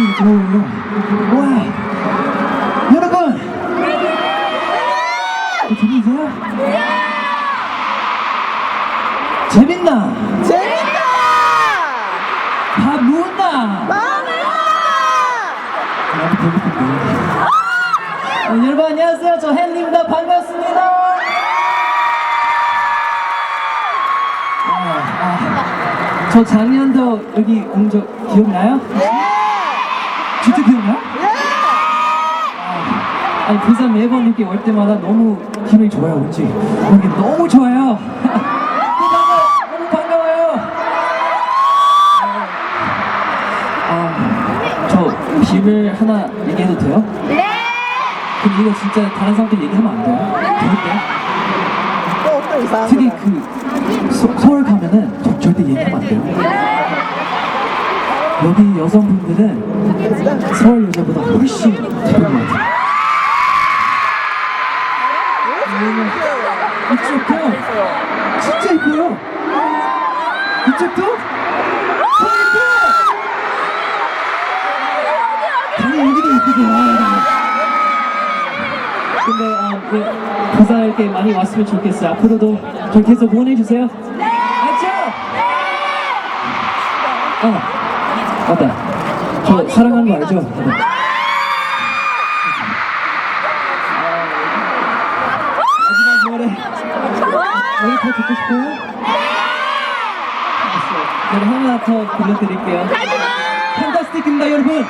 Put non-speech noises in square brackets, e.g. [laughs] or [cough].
오, 와, 여러분, 어, 들리세요? 재밌나? 재밌다! 밥 누웠나? 마음을 나도 배고픈데. 어, 여러분 안녕하세요. 저 헨리입니다. 반갑습니다. 아, 아, 저 작년도 여기 온 적 기억나요? 네! 진짜 기억나? 네! 아, 아니 부산 매번 이렇게 올 때마다 너무 기분이 좋아요. 왠지 여기 너무 좋아요. 너무 [laughs] 반가워요. 아, 저 비밀 하나 얘기해도 돼요? 네! 근데 이거 진짜 다른 사람들 얘기하면 안 돼요. 절대. 또 어떤 이상한 특히? 그 여기 여성분들은 서울 여자보다 훨씬 예쁜 것 같아요. 이쪽도 진짜 예뻐요. 이쪽도 더 예뻐. 당연히 여기도 예쁘죠. 근데 어, 그 부산 이렇게 많이 왔으면 좋겠어요. 앞으로도 저 계속 응원해 주세요. 네. 알죠? 어, 맞다. 저 사랑하는 거 알죠? 네. 마지막 노래 노래 더 듣고 싶어요? 알았어요. 노래 하나 더 불러드릴게요. 팬타스틱입니다, 여러분.